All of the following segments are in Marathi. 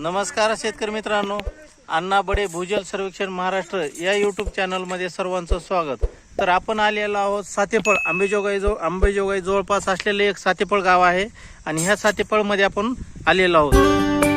नमस्कार शेतकरी मित्रांनो. अण्णा बडे भूजल सर्वेक्षण महाराष्ट्र या यूट्यूब चॅनलमध्ये सर्वांचं स्वागत. तर आपण आलेलो आहोत सातेफळ आंबेजोगाई जवळ आंबेजोगाई जवळपास असलेले एक सातेफळ गाव आहे. आणि ह्या सातेफळमध्ये आपण आलेलो आहोत.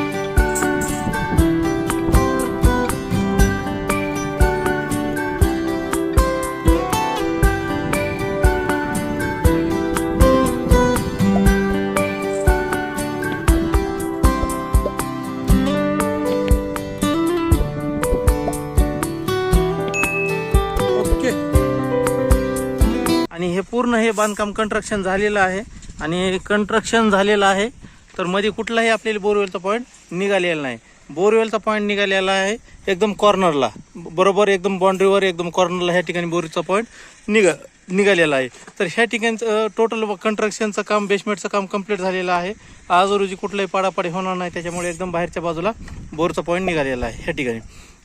आणि हे पूर्ण हे बांधकाम कंस्ट्रक्शन झालेलं आहे. आणि कंस्ट्रक्शन झालेलं आहे. तर मध्ये कुठलाही आपल्याला बोरवेलचा पॉईंट निघालेला नाही. बोरवेलचा पॉईंट निघालेला आहे एकदम कॉर्नरला बरोबर एकदम बाउंड्रीवर एकदम कॉर्नरला ह्या ठिकाणी बोरीचा पॉईंट निघा निघालेला आहे. तर ह्या ठिकाणचं टोटल कंस्ट्रक्शनचं काम बेसमेंटचं काम कंप्लीट झालेलं आहे. आज रोजी कुठलाही पाडापाडी होणार नाही. त्याच्यामुळे एकदम बाहेरच्या बाजूला बोरचा पॉईंट निघालेला आहे ह्या ठिकाणी.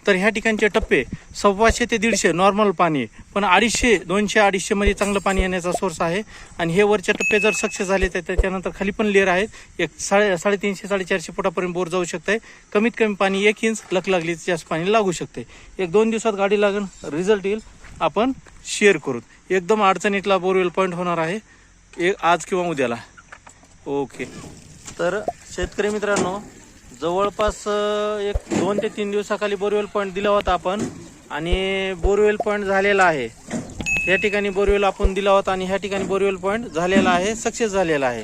तर ह्या ठिकाणचे टप्पे सव्वाशे ते दीडशे नॉर्मल पाणी आहे. पण अडीचशे दोनशे अडीचशेमध्ये चांगलं पाणी येण्याचा सोर्स आहे. आणि हे वरचे टप्पे जर सक्सेस झाले तर त्याच्यानंतर खाली पण लेअर आहेत. एक साडे साडेतीनशे साडेचारशे फुटापर्यंत बोर जाऊ शकते कमीत कमी पाणी एक इंच लक लागली जास्त पाणी लागू शकते एक दोन दिवसात गाडी लागून रिझल्ट येईल. आपण शेअर करू एकदम अडचणीतला बोरवेल पॉईंट होणार आहे. एक आज किंवा उद्याला. ओके तर शेतकरी मित्रांनो जवळपास एक दोन ते तीन दिवसाखाली बोरवेल पॉईंट दिला होता आपण आणि बोरवेल पॉईंट झालेला आहे. या ठिकाणी बोरवेल आपण दिला होता आणि ह्या ठिकाणी बोरवेल पॉईंट झालेला आहे सक्सेस झालेला आहे.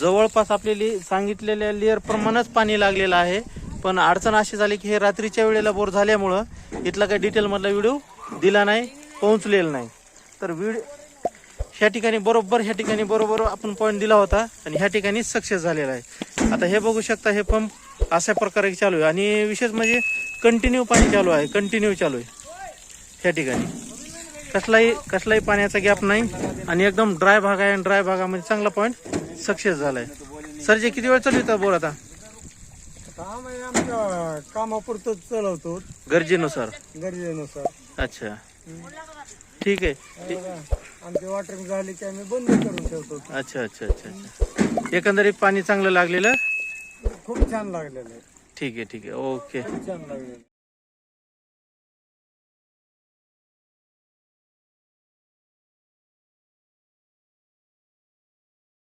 जवळपास आपल्याला सांगितलेल्या लेअर प्रमाणच पाणी लागलेलं आहे पण अडचण अशी झाली की हे रात्रीच्या वेळेला बोर झाल्यामुळं इथला काही डिटेलमधला व्हिडिओ दिला नाही पोहोचलेला नाही. तर व्हिडिओ ह्या ठिकाणी बरोबर ह्या ठिकाणी बरोबर आपण पॉईंट दिला होता आणि ह्या ठिकाणी सक्सेस झालेला आहे. आता हे बघू शकता हे पंप अशा प्रकारे चालू आहे. आणि विशेष म्हणजे कंटिन्यू पाणी चालू आहे. कंटिन्यू चालू आहे. ह्या ठिकाणी. कसलाही कसलाही पाण्याचा गॅप नाही. आणि एकदम ड्राय भाग आहे आणि ड्राय भागामध्ये चांगला पॉईंट सक्सेस झाला आहे सर जे किती वेळ चालू होता बोर आता. कामापुरतं चालवतो गरजेनुसार. गरजेनुसार अच्छा. ठीक आहे. आमची वॉटरिंग झाली की आम्ही बंद करून ठेवतो. अच्छा अच्छा अच्छा अच्छा. एकंदरीत पाणी चांगलं लागलेलं. खूप छान लागलेलं आहे. ठीक आहे ठीक आहे. ओके. छान लागलेलं